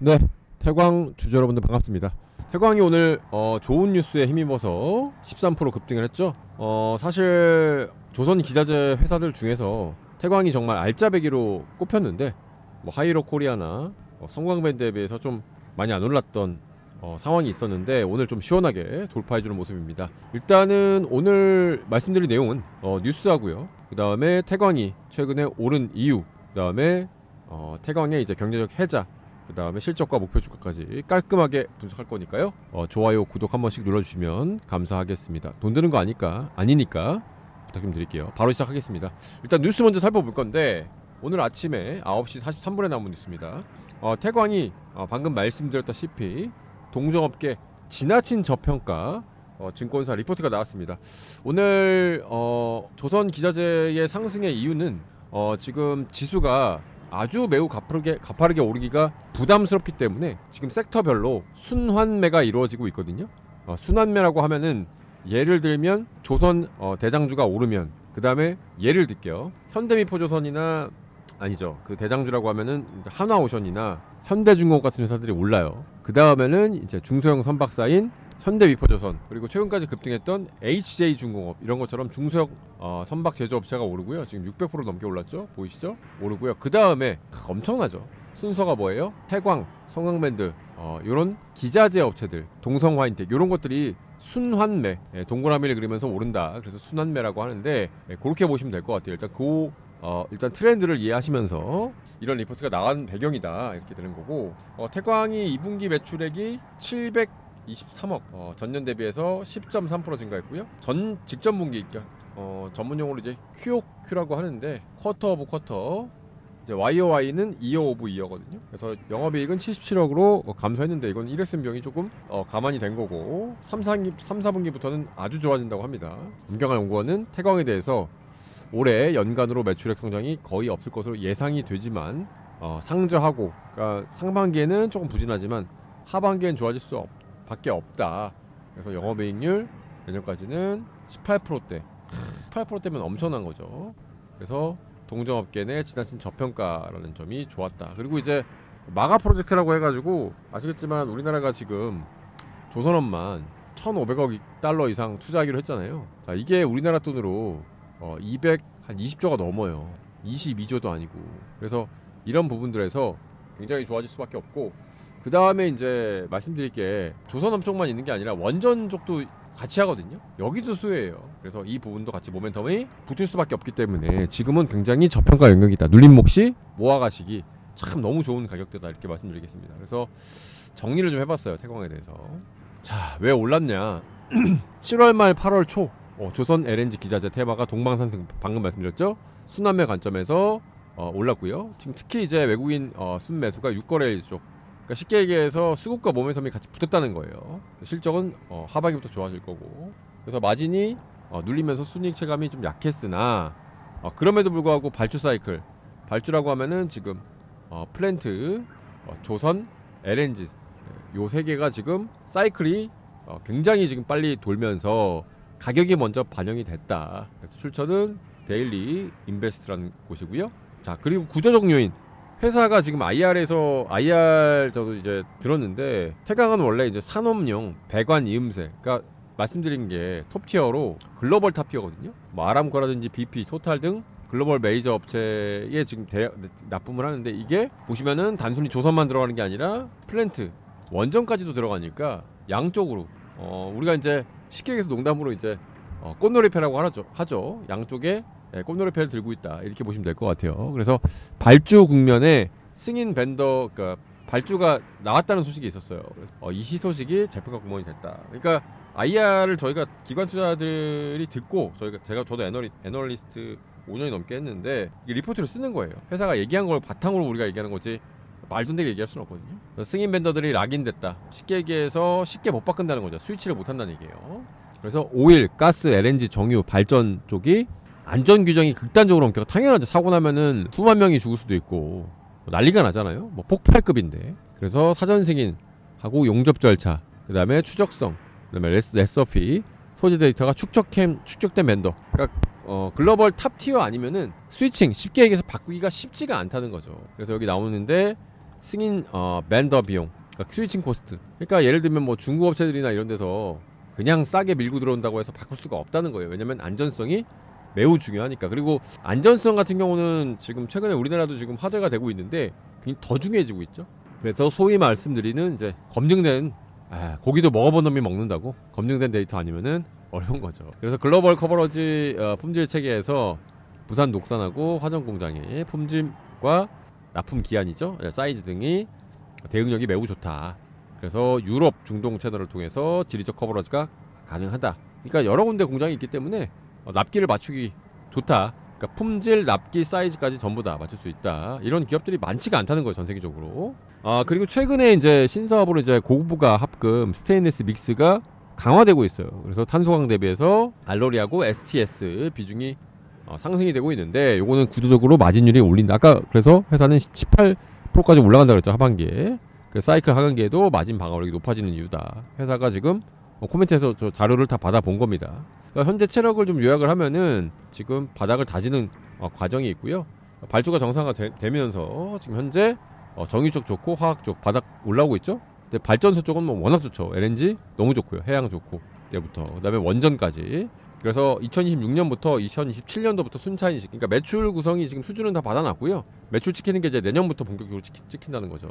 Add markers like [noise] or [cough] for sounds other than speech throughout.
네, 태광 주주 여러분들 반갑습니다. 태광이 오늘 어, 좋은 뉴스에 힘입어서 13% 급등을 했죠. 어, 사실 조선 기자재 회사들 중에서 태광이 정말 알짜배기로 꼽혔는데 뭐 하이로 코리아나 어, 성광밴드에 비해서 좀 많이 안 올랐던 어, 상황이 있었는데 오늘 좀 시원하게 돌파해주는 모습입니다. 일단은 오늘 말씀드릴 내용은 어, 뉴스하고요. 그 다음에 태광이 최근에 오른 이유, 그 다음에 어, 태광의 이제 경제적 해자, 그 다음에 실적과 목표 주가까지 깔끔하게 분석할 거니까요. 어, 좋아요, 구독 한 번씩 눌러주시면 감사하겠습니다. 돈 드는 거 아니까 아니니까 부탁 좀 드릴게요. 바로 시작하겠습니다. 일단 뉴스 먼저 살펴볼 건데 오늘 아침에 9시 43분에 나온 뉴스입니다. 어, 태광이 어, 방금 말씀드렸다시피 동종업계 지나친 저평가 어, 증권사 리포트가 나왔습니다. 오늘 어, 조선 기자재의 상승의 이유는 어, 지금 지수가 아주 매우 가파르게 가파르게 오르기가 부담스럽기 때문에 지금 섹터별로 순환매가 이루어지고 있거든요. 어, 순환매라고 하면은 예를 들면 조선 어, 대장주가 오르면 그 다음에 예를 들게요. 현대미포조선이나 아니죠. 그 대장주라고 하면은 한화오션이나 현대중공업 같은 회사들이 올라요. 그 다음에는 이제 중소형 선박사인 현대미포조선 그리고 최근까지 급등했던 HJ중공업 이런 것처럼 중소형 어, 선박 제조업체가 오르고요. 지금 600% 넘게 올랐죠. 보이시죠? 오르고요. 그 다음에 엄청나죠. 순서가 뭐예요? 태광, 성광밴드 어, 이런 기자재 업체들, 동성화인텍 이런 것들이 순환매, 예, 동그라미를 그리면서 오른다. 그래서 순환매라고 하는데 예, 그렇게 보시면 될 것 같아요. 일단 그 어, 일단 트렌드를 이해하시면서 이런 리포트가 나간 배경이다 이렇게 되는 거고 어, 태광이 2분기 매출액이 723억 어, 전년 대비해서 10.3% 증가했고요. 전 직전 분기 그러니까 어, 전문 용어로 이제 QOQ라고 하는데 쿼터 오브 쿼터 이제 YOY는 2어 오브 2어거든요. 그래서 영업이익은 77억으로 어, 감소했는데 이건 1했음 병이 조금 어, 가만히 된 거고 3, 4기, 3, 4분기부터는 아주 좋아진다고 합니다. 엄경한 연구원은 태광에 대해서 올해 연간으로 매출액 성장이 거의 없을 것으로 예상이 되지만 어, 상저하고 그러니까 상반기에는 조금 부진하지만 하반기엔 좋아질 수 없, 밖에 없다. 그래서 영업 이익률 내년까지는 18%대. 18%대면 엄청난 거죠. 그래서 동종업계 내 지나친 저평가라는 점이 좋았다. 그리고 이제 마가 프로젝트라고 해가지고 아시겠지만 우리나라가 지금 조선업만 1,500억 달러 이상 투자하기로 했잖아요. 자 이게 우리나라 돈으로 어, 200 한 20조가 넘어요. 22조도 아니고. 그래서 이런 부분들에서 굉장히 좋아질 수밖에 없고 그 다음에 이제 말씀드릴 게 조선업 쪽만 있는 게 아니라 원전 쪽도 같이 하거든요. 여기도 수혜예요. 그래서 이 부분도 같이 모멘텀이 붙을 수밖에 없기 때문에 지금은 굉장히 저평가 영역이다. 눌림 몫이 모아가시기 참 너무 좋은 가격대다 이렇게 말씀드리겠습니다. 그래서 정리를 좀 해봤어요 태광에 대해서. 자왜 올랐냐? [clears throat] 7월 말 8월 초 어, 조선 LNG 기자재 테마가 동방상승 방금 말씀드렸죠. 순환매 관점에서 어, 올랐고요. 지금 특히 이제 외국인 어, 순매수가 6거래일 쪽 그러니까 쉽게 얘기해서 수급과 모멘텀이 같이 붙었다는 거예요. 실적은 어, 하반기부터 좋아질 거고. 그래서 마진이 어, 눌리면서 순이익 체감이 좀 약했으나 어, 그럼에도 불구하고 발주 사이클 발주라고 하면은 지금 어, 플랜트, 어, 조선, LNG 요 세 개가 지금 사이클이 어, 굉장히 지금 빨리 돌면서 가격이 먼저 반영이 됐다. 그래서 출처는 데일리 인베스트라는 곳이고요. 자 그리고 구조적 요인 회사가 지금 IR에서 IR 저도 이제 들었는데 태강은 원래 이제 산업용 배관 이음새. 그러니까 말씀드린 게 톱티어로 글로벌 탑티어거든요. 뭐 아람코라든지 BP 토탈 등 글로벌 메이저 업체에 지금 대, 납품을 하는데 이게 보시면은 단순히 조선만 들어가는 게 아니라 플랜트 원전까지도 들어가니까 양쪽으로 어 우리가 이제 쉽게 얘기해서 농담으로 이제 어, 꽃놀이패라고 하죠 하죠. 양쪽에 예, 꽃놀이패를 들고 있다 이렇게 보시면 될 것 같아요. 그래서 발주 국면에 승인 벤더 그러니까 발주가 나왔다는 소식이 있었어요. 어, 이 소식이 재평가 공무원이 됐다. 그러니까 IR을 저희가 기관 투자들이 듣고 저희가 제가 저도 애널리, 애널리스트 5년이 넘게 했는데 이 리포트를 쓰는 거예요. 회사가 얘기한 걸 바탕으로 우리가 얘기하는 거지 말도 안 되게 얘기할 수는 없거든요. 승인 벤더들이 락인됐다. 쉽게 얘기해서 쉽게 못 바꾼다는 거죠. 스위치를 못 한다는 얘기예요. 그래서 오일, 가스, LNG, 정유, 발전 쪽이 안전 규정이 극단적으로 엄격 당연하죠. 사고 나면은 수만 명이 죽을 수도 있고. 뭐 난리가 나잖아요. 뭐 폭발급인데. 그래서 사전 승인하고 용접 절차 그 다음에 추적성 그 다음에 레스, 레서피 소재 데이터가 축적캠 축적된 vendor 그러니까 어, 글로벌 탑 티어 아니면은 스위칭 쉽게 얘기해서 바꾸기가 쉽지가 않다는 거죠. 그래서 여기 나오는데 승인 어, 벤더 비용, 그러니까 스위칭 코스트. 그러니까 예를 들면 뭐 중국 업체들이나 이런 데서 그냥 싸게 밀고 들어온다고 해서 바꿀 수가 없다는 거예요. 왜냐면 안전성이 매우 중요하니까. 그리고 안전성 같은 경우는 지금 최근에 우리나라도 지금 화제가 되고 있는데 굉장히 더 중요해지고 있죠. 그래서 소위 말씀드리는 이제 검증된 아, 고기도 먹어본 놈이 먹는다고 검증된 데이터 아니면은 어려운 거죠. 그래서 글로벌 커버러지 어, 품질 체계에서 부산 녹산하고 화정 공장의 품질과 납품 기한이죠, 예, 사이즈 등이 대응력이 매우 좋다. 그래서 유럽 중동 채널을 통해서 지리적 커버러지가 가능하다. 그러니까 여러 군데 공장이 있기 때문에 어, 납기를 맞추기 좋다. 그러니까 품질, 납기, 사이즈까지 전부 다 맞출 수 있다. 이런 기업들이 많지가 않다는 거예요, 전 세계적으로. 아 그리고 최근에 이제 신사업으로 이제 고부가 합금 스테인리스 믹스가 강화되고 있어요. 그래서 탄소강 대비해서 알로리하고 STS 비중이 어, 상승이 되고 있는데 요거는 구조적으로 마진율이 올린다. 아까 그래서 회사는 18%까지 올라간다 그랬죠 하반기에. 그 사이클 하반기에도 마진 방어력이 높아지는 이유다. 회사가 지금 어, 코멘트에서 저 자료를 다 받아 본 겁니다. 그러니까 현재 체력을 좀 요약을 하면은 지금 바닥을 다지는 어, 과정이 있고요. 발주가 정상화 되 면서 지금 현재 어, 정유 쪽 좋고 화학 쪽 바닥 올라오고 있죠. 근데 발전소 쪽은 뭐 워낙 좋죠. LNG 너무 좋고요. 해양 좋고 때부터 그다음에 원전까지. 그래서 2026년부터 2027년도부터 순차인식. 그러니까 매출 구성이 지금 수준은 다 받아놨고요. 매출 찍히는 게 이제 내년부터 본격적으로 찍, 찍힌다는 거죠.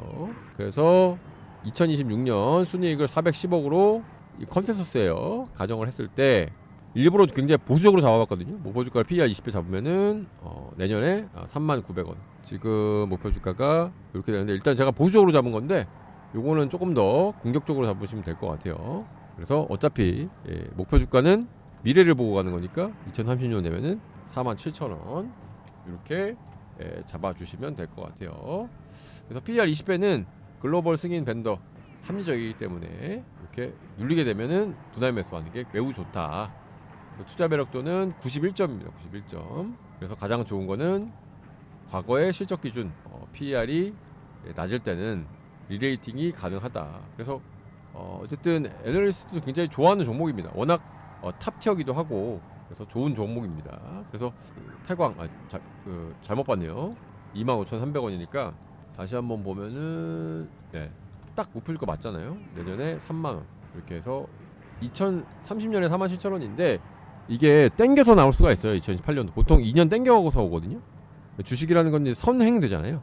그래서 2026년 순이익을 410억으로 이 컨센서스예요. 가정을 했을 때 일부러 굉장히 보수적으로 잡아봤거든요. 목표 주가를 PER 20배 잡으면은 어, 내년에 3만 900원. 지금 목표 주가가 이렇게 되는데 일단 제가 보수적으로 잡은 건데 요거는 조금 더 공격적으로 잡으시면 될 것 같아요. 그래서 어차피 예, 목표 주가는 미래를 보고 가는 거니까 2030년 되면은 4만 7천 원 이렇게 예, 잡아주시면 될 것 같아요. 그래서 PER 20배는 글로벌 승인 벤더 합리적이기 때문에 이렇게 눌리게 되면은 분할 매수하는 게 매우 좋다. 투자 매력도는 91점입니다. 91점. 그래서 가장 좋은 거는 과거의 실적 기준 어, PER이 낮을 때는 리레이팅이 가능하다. 그래서 어, 어쨌든 애널리스트도 굉장히 좋아하는 종목입니다. 워낙 어, 탑 티어기도 하고 그래서 좋은 종목입니다. 그래서 그 태광 아, 자, 그, 잘못 봤네요. 25,300원이니까 다시 한번 보면은 네, 딱 목표 주가 맞잖아요. 내년에 3만 원 이렇게 해서 2030년에 4만 7천 원인데 이게 땡겨서 나올 수가 있어요. 2028년도 보통 2년 땡겨서 오거든요. 주식이라는 건 이제 선행되잖아요.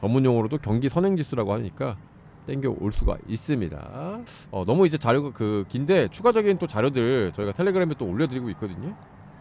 전문 용어로도 경기 선행지수라고 하니까 땡겨 올 수가 있습니다. 어, 너무 이제 자료가 그 긴데 추가적인 또 자료들 저희가 텔레그램에 또 올려드리고 있거든요.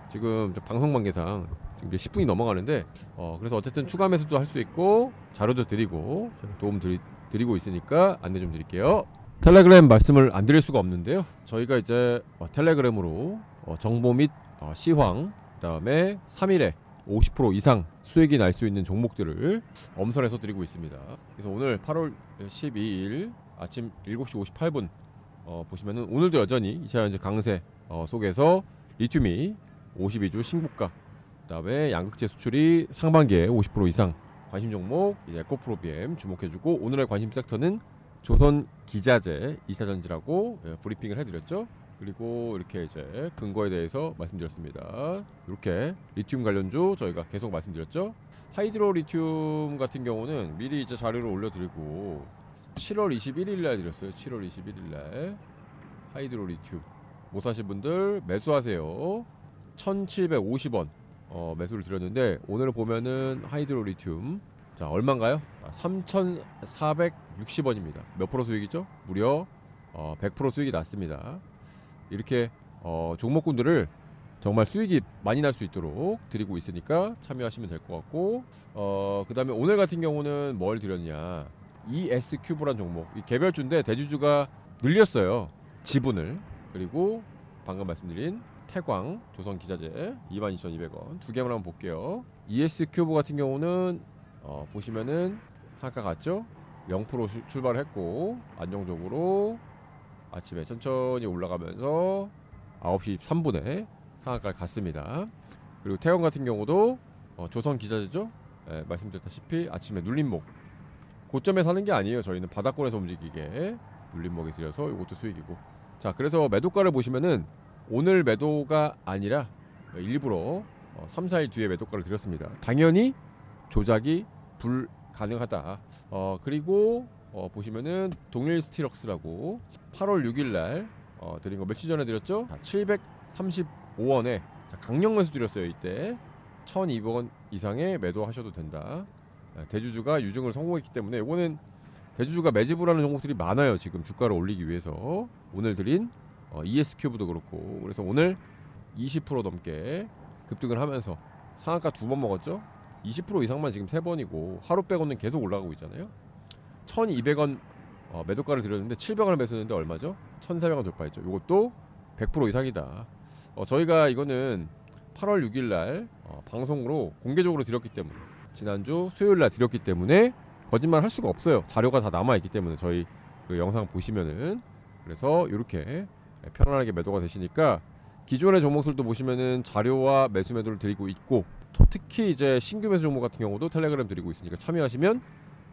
지금 저 방송 관계상 지금 이제 10분이 넘어가는데 어, 그래서 어쨌든 추가 매수도 할 수 있고 자료도 드리고 도움 드리, 드리고 있으니까 안내 좀 드릴게요. 텔레그램 말씀을 안 드릴 수가 없는데요. 저희가 이제 어, 텔레그램으로 어, 정보 및 어, 시황 그다음에 3일에 50% 이상 수익이 날 수 있는 종목들을 엄선해서 드리고 있습니다. 그래서 오늘 8월 12일 아침 7시 58분 어, 보시면은 오늘도 여전히 2차 전지 강세 어, 속에서 리튬이 52주 신고가 그다음에 양극재 수출이 상반기에 50% 이상 관심 종목 이제 에코프로비엠 주목해주고 오늘의 관심 섹터는 조선 기자재 이사전지라고 예, 브리핑을 해드렸죠. 그리고 이렇게 이제 근거에 대해서 말씀드렸습니다. 이렇게 리튬 관련주 저희가 계속 말씀드렸죠. 하이드로 리튬 같은 경우는 미리 이제 자료를 올려드리고 7월 21일 날 드렸어요. 7월 21일 날 하이드로 리튬 못 사신 분들 매수하세요. 1,750원 어, 매수를 드렸는데 오늘 보면은 하이드로 리튬 자 얼마인가요? 3,460원입니다. 몇 프로 수익이죠? 무려 어, 100% 수익이 났습니다. 이렇게 어, 종목군들을 정말 수익이 많이 날 수 있도록 드리고 있으니까 참여하시면 될 것 같고 어, 그 다음에 오늘 같은 경우는 뭘 드렸냐 ES 큐브란 종목 이 개별주인데 대주주가 늘렸어요 지분을 그리고 방금 말씀드린 태광 조선 기자재 22,200원 두 개만 한번 볼게요 ES 큐브 같은 경우는 어, 보시면은 상가 같죠 0% 수- 출발했고 안정적으로 아침에 천천히 올라가면서 9시 3분에 상한가를 갔습니다. 그리고 태원 같은 경우도 어, 조선 기자재죠. 예, 말씀드렸다시피 아침에 눌림목 고점에 사는 게 아니에요. 저희는 바닥권에서 움직이게 눌림목에 들여서 이것도 수익이고. 자, 그래서 매도가를 보시면은 오늘 매도가 아니라 일부러 어, 3, 4일 뒤에 매도가를 드렸습니다. 당연히 조작이 가능하다. 어 그리고 어 보시면은 동일 스티럭스라고 8월 6일 날 어, 드린 거 며칠 전에 드렸죠? 735원에 강력 매수 드렸어요 이때 1,200원 이상의 매도하셔도 된다. 아, 대주주가 유증을 성공했기 때문에 이거는 대주주가 매집을 하는 종목들이 많아요 지금 주가를 올리기 위해서 오늘 드린 어, ES 큐브도 그렇고. 그래서 오늘 20% 넘게 급등을 하면서 상한가 두 번 먹었죠? 20% 이상만 지금 세 번이고 하루 빼고는 계속 올라가고 있잖아요. 1200원 어, 매도가를 드렸는데 700원을 매수했는데 얼마죠? 1400원 돌파했죠. 이것도 100% 이상이다. 어, 저희가 이거는 8월 6일 날 어, 방송으로 공개적으로 드렸기 때문에 지난주 수요일 날 드렸기 때문에 거짓말 할 수가 없어요. 자료가 다 남아 있기 때문에 저희 그 영상 보시면은. 그래서 이렇게 편안하게 매도가 되시니까 기존의 종목들도 보시면은 자료와 매수 매도를 드리고 있고 또 특히 이제 신규 매수 종목 같은 경우도 텔레그램 드리고 있으니까 참여하시면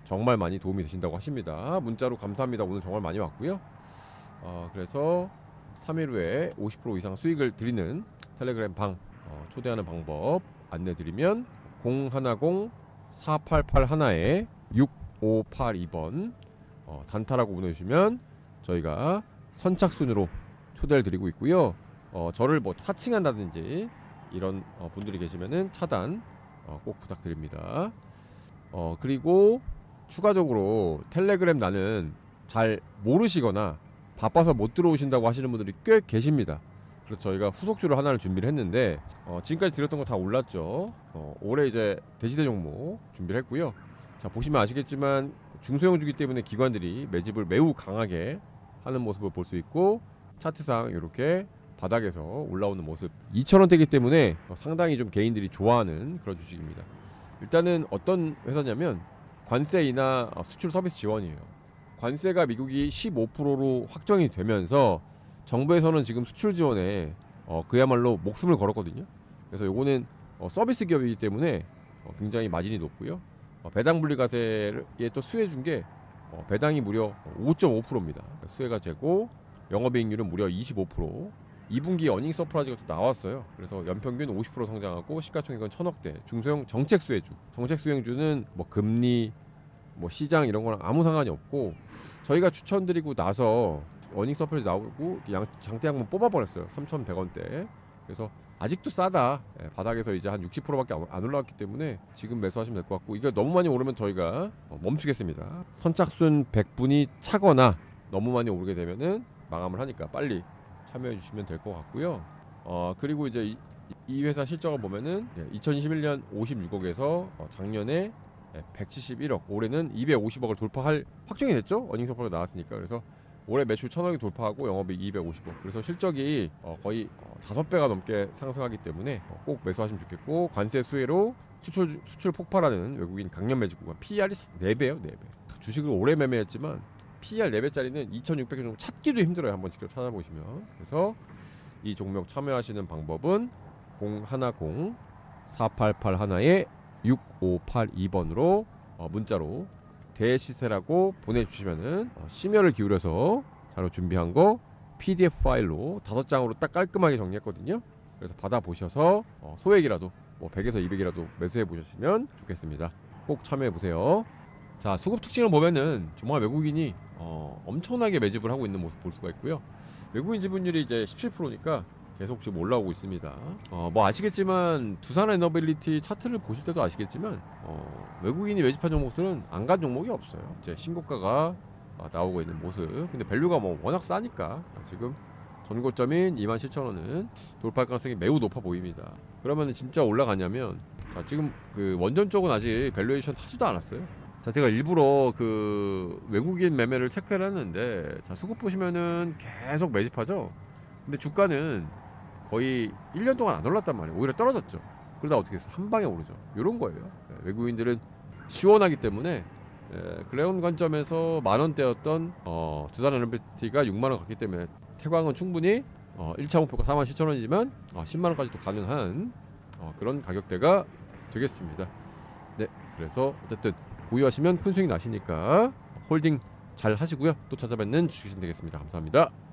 정말 많이 도움이 되신다고 하십니다. 문자로 감사합니다. 오늘 정말 많이 왔고요. 어, 그래서 3일 후에 50% 이상 수익을 드리는 텔레그램 방 어, 초대하는 방법 안내 드리면 010 4881에 6582번 어, 단타라고 보내주시면 저희가 선착순으로 초대를 드리고 있고요. 어, 저를 뭐 사칭한다든지 이런 어, 분들이 계시면은 차단 어, 꼭 부탁드립니다. 어, 그리고 추가적으로 텔레그램 나는 잘 모르시거나 바빠서 못 들어오신다고 하시는 분들이 꽤 계십니다. 그래서 저희가 후속주를 하나를 준비를 했는데 어, 지금까지 드렸던 거 다 올랐죠. 어, 올해 이제 대시대 종목 준비를 했고요. 자 보시면 아시겠지만 중소형주기 때문에 기관들이 매집을 매우 강하게 하는 모습을 볼 수 있고 차트상 이렇게 바닥에서 올라오는 모습 2,000원대이기 때문에 어, 상당히 좀 개인들이 좋아하는 그런 주식입니다. 일단은 어떤 회사냐면 관세이나 어, 수출 서비스 지원이에요. 관세가 미국이 15%로 확정이 되면서 정부에서는 지금 수출 지원에 어, 그야말로 목숨을 걸었거든요. 그래서 요거는 어, 서비스 기업이기 때문에 어, 굉장히 마진이 높고요. 어, 배당 분리과세에 또 수혜 준게 어, 배당이 무려 5.5%입니다. 수혜가 되고 영업이익률은 무려 25%. 2분기 어닝 서프라이즈가 또 나왔어요. 그래서 연평균 50% 성장하고 시가총액은 천억대. 중소형 정책 수혜주. 정책 수혜주는 뭐 금리, 뭐 시장 이런 거랑 아무 상관이 없고 저희가 추천드리고 나서 어닝 서프라이즈 나오고 양, 장대 항만 뽑아버렸어요. 3,100원대. 그래서 아직도 싸다. 예, 바닥에서 이제 한 60%밖에 안- 안 올라왔기 때문에 지금 매수하시면 될 것 같고 이게 너무 많이 오르면 저희가 어, 멈추겠습니다. 선착순 100분이 차거나 너무 많이 오르게 되면은 마감을 하니까 빨리 참여해 주시면 될 것 같고요. 어 그리고 이제 이, 이 회사 실적을 보면은 2021년 56억에서 어, 작년에 171억, 올해는 250억을 돌파할 확정이 됐죠. 어닝 서프가 나왔으니까 그래서 올해 매출 1000억이 돌파하고 영업이익 250억. 그래서 실적이 어, 거의 어, 5배가 넘게 상승하기 때문에 어, 꼭 매수하시면 좋겠고 관세 수혜로 수출 수출 폭발하는 외국인 강력 매직 구간 PER이 4배요, 4배. 주식을 오래 매매했지만 PER 4배짜리는 2,600개 정도 찾기도 힘들어요. 한번 직접 찾아보시면. 그래서 이 종목 참여하시는 방법은 010 4881에 6582번으로 어, 문자로 대시세라고 보내주시면은 어, 심혈을 기울여서 자료 준비한 거 PDF 파일로 다섯 장으로 딱 깔끔하게 정리했거든요. 그래서 받아 보셔서 어, 소액이라도 뭐 100에서 200이라도 매수해 보셨으면 좋겠습니다. 꼭 참여해 보세요. 자 수급 특징을 보면은 정말 외국인이 어, 엄청나게 매집을 하고 있는 모습 볼 수가 있고요. 외국인 지분율이 이제 17%니까 계속 지금 올라오고 있습니다. 어, 뭐 아시겠지만 두산 에너빌리티 차트를 보실 때도 아시겠지만 어, 외국인이 매집한 종목들은 안 간 종목이 없어요. 이제 신고가가 아, 나오고 있는 모습. 근데 밸류가 뭐 워낙 싸니까 지금 전고점인 27,000원은 돌파할 가능성이 매우 높아 보입니다. 그러면 진짜 올라가냐면 자 지금 그 원전 쪽은 아직 밸류에이션 하지도 않았어요. 자 제가 일부러 그 외국인 매매를 체크를 했는데 자 수급 보시면은 계속 매집하죠. 근데 주가는 거의 1년 동안 안 올랐단 말이에요. 오히려 떨어졌죠. 그러다 어떻게 했어? 한 방에 오르죠. 이런 거예요. 예, 외국인들은 시원하기 때문에 예, 그런 관점에서 만 원대였던 어, 두산 에너비티가 6만 원 갔기 때문에 태광은 충분히 어, 1차 목표가 4만 7천 원이지만 어, 10만 원까지도 가능한 어, 그런 가격대가 되겠습니다. 네, 그래서 어쨌든 보유하시면 큰 수익 나시니까 홀딩 잘 하시고요. 또 찾아뵙는 주식신 되겠습니다. 감사합니다.